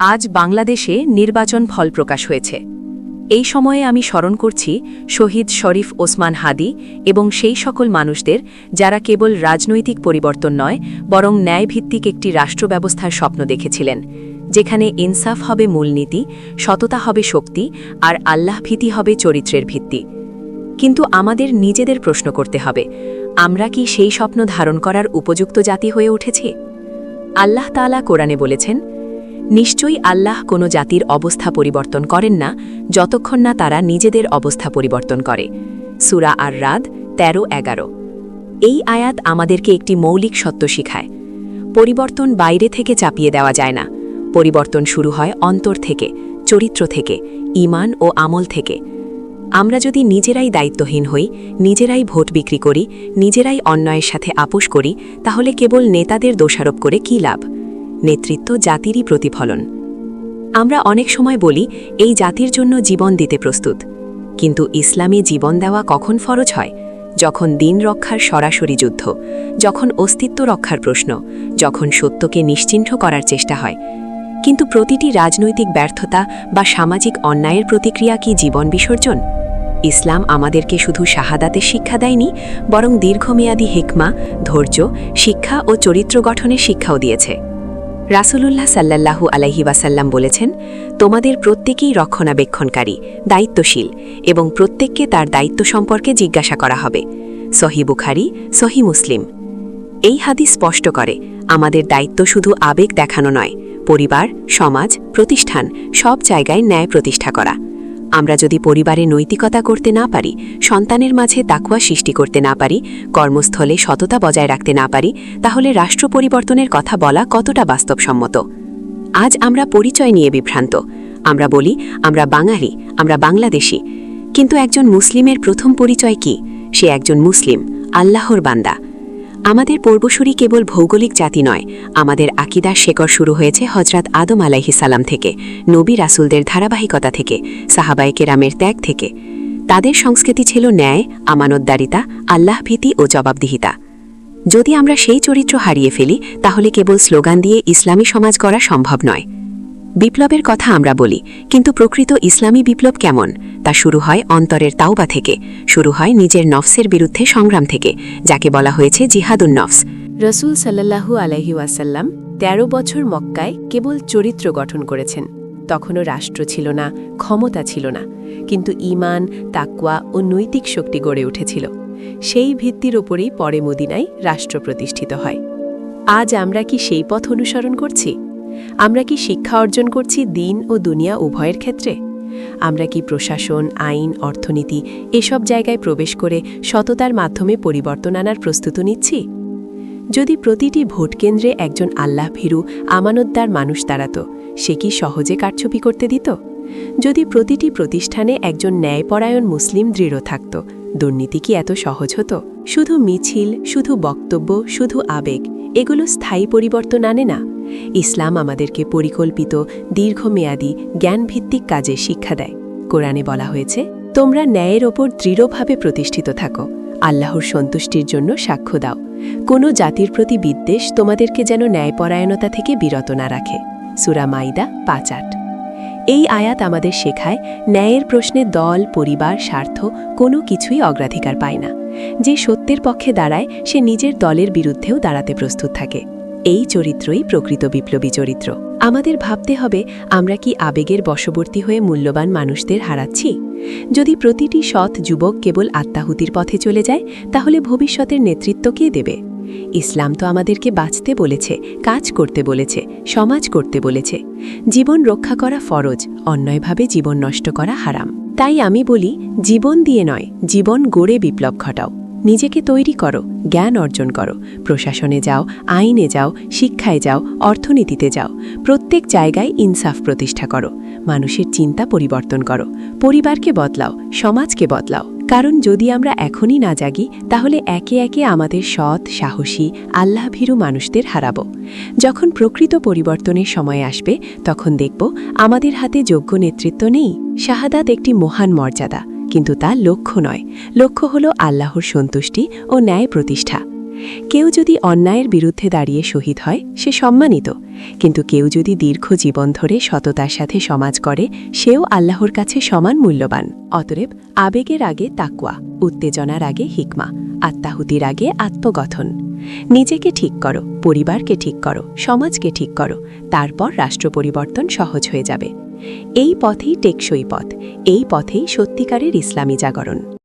আজ বাংলাদেশে নির্বাচন ফল প্রকাশ হয়েছে। এই সময়ে আমি স্মরণ করছি শহীদ শরীফ ওসমান হাদি এবং সেই সকল মানুষদের যারা কেবল রাজনৈতিক পরিবর্তন নয়, বরং ন্যায়ভিত্তিক একটি রাষ্ট্র ব্যবস্থার স্বপ্ন দেখেছিলেন, যেখানে ইনসাফ হবে মূলনীতি, সততা হবে শক্তি, আর আল্লাহ ভীতি হবে চরিত্রের ভিত্তি। কিন্তু আমাদের নিজেদের প্রশ্ন করতে হবে, আমরা কি সেই স্বপ্ন ধারণ করার উপযুক্ত জাতি হয়ে উঠেছি? আল্লাহ তাআলা কোরআনে বলেছেন নিশ্চয়ই আল্লাহ কোনো জাতির অবস্থা পরিবর্তন করেন না, যতক্ষণ না তারা নিজেদের অবস্থা পরিবর্তন করে। সুরা আর রাদ তেরো, এগারো। এই আয়াত আমাদেরকে একটি মৌলিক সত্য শিখায়। পরিবর্তন বাইরে থেকে চাপিয়ে দেওয়া যায় না। পরিবর্তন শুরু হয় অন্তর থেকে, চরিত্র থেকে ইমান ও আমল থেকে। আমরা যদি নিজেরাই দায়িত্বহীন হই, নিজেরাই ভোট বিক্রি করি, নিজেরাই অন্যায়ের সাথে আপোষ করি, তাহলে কেবল নেতাদের দোষারোপ করে কী লাভ? নেতৃত্ব জাতিরই প্রতিফলন। আমরা অনেক সময় বলি, এই জাতির জন্য জীবন দিতে প্রস্তুত। কিন্তু ইসলামে জীবন দেওয়া কখন ফরজ হয়? যখন দিন রক্ষার সরাসরি যুদ্ধ, যখন অস্তিত্ব রক্ষার প্রশ্ন, যখন সত্যকে নিশ্চিহ্ন করার চেষ্টা হয়। কিন্তু প্রতিটি রাজনৈতিক ব্যর্থতা বা সামাজিক অন্যায়ের প্রতিক্রিয়া কি জীবন বিসর্জন? ইসলাম আমাদেরকে শুধু শাহাদাতে শিক্ষা দেয়নি, বরং দীর্ঘমেয়াদী হেকমা, ধৈর্য, শিক্ষা ও চরিত্র গঠনের শিক্ষাও দিয়েছে। রাসূলুল্লাহ সাল্লাল্লাহু আলাইহি ওয়াসাল্লাম বলেছেন, তোমাদের প্রত্যেকেই রক্ষণাবেক্ষণকারী, দায়িত্বশীল এবং প্রত্যেককে তার দায়িত্ব সম্পর্কে জিজ্ঞাসা করা হবে। সহি বুখারি, সহি মুসলিম। এই হাদিস স্পষ্ট করে, আমাদের দায়িত্ব শুধু আবেগ দেখানো নয়, পরিবার, সমাজ, প্রতিষ্ঠান, সব জায়গায় ন্যায় প্রতিষ্ঠা করা। আমরা যদি পরিবারে নৈতিকতা করতে না পারি, সন্তানের মাঝে তাকুয়া সৃষ্টি করতে না পারি, কর্মস্থলে সততা বজায় রাখতে না পারি, তাহলে রাষ্ট্র পরিবর্তনের কথা বলা কতটা বাস্তবসম্মত? আজ আমরা পরিচয় নিয়ে বিভ্রান্ত। আমরা বলি, আমরা বাঙালি, আমরা বাংলাদেশি। কিন্তু একজন মুসলিমের প্রথম পরিচয় কি? সে একজন মুসলিম, আল্লাহর বান্দা। আমাদের পূর্বসূরি কেবল ভৌগোলিক জাতি নয়, আমাদের আকিদার শেকড় শুরু হয়েছে হজরত আদম সালাম থেকে, নবী রাসুলদের ধারাবাহিকতা থেকে সাহাবাই কেরামের ত্যাগ থেকে। তাদের সংস্কৃতি ছিল ন্যায়, আমানতদারিতা আল্লাহভীতি ও জবাবদিহিতা। যদি আমরা সেই চরিত্র হারিয়ে ফেলি, তাহলে কেবল স্লোগান দিয়ে ইসলামী সমাজ গড়া সম্ভব নয়। বিপ্লবের কথা আমরা বলি, কিন্তু প্রকৃত ইসলামী বিপ্লব কেমন? তা শুরু হয় অন্তরের তাওবা থেকে। শুরু হয় নিজের নফসের বিরুদ্ধে সংগ্রাম থেকে, যাকে বলা হয়েছে জিহাদুন নফস। রসুল সাল্লাহু আলহি ওয়াসাল্লাম ১৩ বছর মক্কায় কেবল চরিত্র গঠন করেছেন। তখনও রাষ্ট্র ছিল না, ক্ষমতা ছিল না, কিন্তু ইমান তাকুয়া ও নৈতিক শক্তি গড়ে উঠেছিল। সেই ভিত্তির ওপরেই পরে মদিনায় রাষ্ট্র প্রতিষ্ঠিত হয়। আজ আমরা কি সেই পথ অনুসরণ করছি? আমরা কি শিক্ষা অর্জন করছি দিন ও দুনিয়া উভয়ের ক্ষেত্রে? আমরা কি প্রশাসন, আইন, অর্থনীতি এসব জায়গায় প্রবেশ করে সততার মাধ্যমে পরিবর্তন আনার প্রস্তুতি নিচ্ছি? যদি প্রতিটি ভোট কেন্দ্রে একজন আল্লাহ ভীরু, আমানতদার মানুষ দাঁড়াত, সে কি সহজে কারচুপি করতে দিত? যদি প্রতিটি প্রতিষ্ঠানে একজন ন্যায়পরায়ণ মুসলিম দৃঢ় থাকত, দুর্নীতি কি এত সহজ হতো? শুধু মিছিল, শুধু বক্তব্য, শুধু আবেগ, এগুলো স্থায়ী পরিবর্তন আনে না। ইসলাম আমাদেরকে পরিকল্পিত, দীর্ঘমেয়াদী, জ্ঞানভিত্তিক কাজে শিক্ষা দেয়। কোরআনে বলা হয়েছে, তোমরা ন্যায়ের ওপর দৃঢ়ভাবে প্রতিষ্ঠিত থাকো। আল্লাহর সন্তুষ্টির জন্য সাক্ষ্য দাও। কোনো জাতির প্রতি বিদ্বেষ তোমাদেরকে যেন ন্যায়পরায়ণতা থেকে বিরত না রাখে। সুরা মাইদা, পাঁচ আট। এই আয়াত আমাদের শেখায়, ন্যায়ের প্রশ্নে দল, পরিবার, স্বার্থ কোনো কিছুই অগ্রাধিকার পায় না। যে সত্যের পক্ষে দাঁড়ায়, সে নিজের দলের বিরুদ্ধেও দাঁড়াতে প্রস্তুত থাকে। এই চরিত্রই প্রকৃত বিপ্লবী চরিত্র। আমাদের ভাবতে হবে, আমরা কি আবেগের বশবর্তী হয়ে মূল্যবান মানুষদের হারাচ্ছি? যদি প্রতিটি সৎ যুবক কেবল আত্মাহুতির পথে চলে যায়, তাহলে ভবিষ্যতের নেতৃত্ব কে দেবে? ইসলাম তো আমাদেরকে বাঁচতে বলেছে, কাজ করতে বলেছে, সমাজ করতে বলেছে। জীবন রক্ষা করা ফরজ, অন্যয়ভাবে জীবন নষ্ট করা হারাম। তাই আমি বলি, জীবন দিয়ে নয়, জীবন গড়ে বিপ্লব ঘটাও। নিজেকে তৈরি করো, জ্ঞান অর্জন করো। প্রশাসনে যাও, আইনে যাও, শিক্ষায় যাও, অর্থনীতিতে যাও। প্রত্যেক জায়গায় ইনসাফ প্রতিষ্ঠা করো। মানুষের চিন্তা পরিবর্তন করো। পরিবারকে বদলাও, সমাজকে বদলাও। কারণ যদি আমরা এখনই না জাগি, তাহলে একে একে আমাদের সৎ, সাহসী, আল্লাহভীরু মানুষদের হারাবো। যখন প্রকৃত পরিবর্তনের সময় আসবে, তখন দেখব আমাদের হাতে যোগ্য নেতৃত্ব নেই। শাহাদাত একটি মহান মর্যাদা। কিন্তু তা লক্ষ্য নয়। লক্ষ্য হল আল্লাহর সন্তুষ্টি ও ন্যায় প্রতিষ্ঠা। কেউ যদি অন্যায়ের বিরুদ্ধে দাঁড়িয়ে শহীদ হয়, সে সম্মানিত। কিন্তু কেউ যদি দীর্ঘ জীবন ধরে সততার সাথে সমাজ করে, সেও আল্লাহর কাছে সমান মূল্যবান। অতরেব আবেগের আগে তাকুয়া উত্তেজনার আগে হিকমা। আত্মাহুতির আগে আত্মগঠন নিজেকে ঠিক করো, পরিবারকে ঠিক করো, সমাজকে ঠিক করো, তারপর রাষ্ট্র পরিবর্তন সহজ হয়ে যাবে। এই পথেই টেকসই পথ, এই পথেই সত্যিকারের ইসলামী জাগরণ।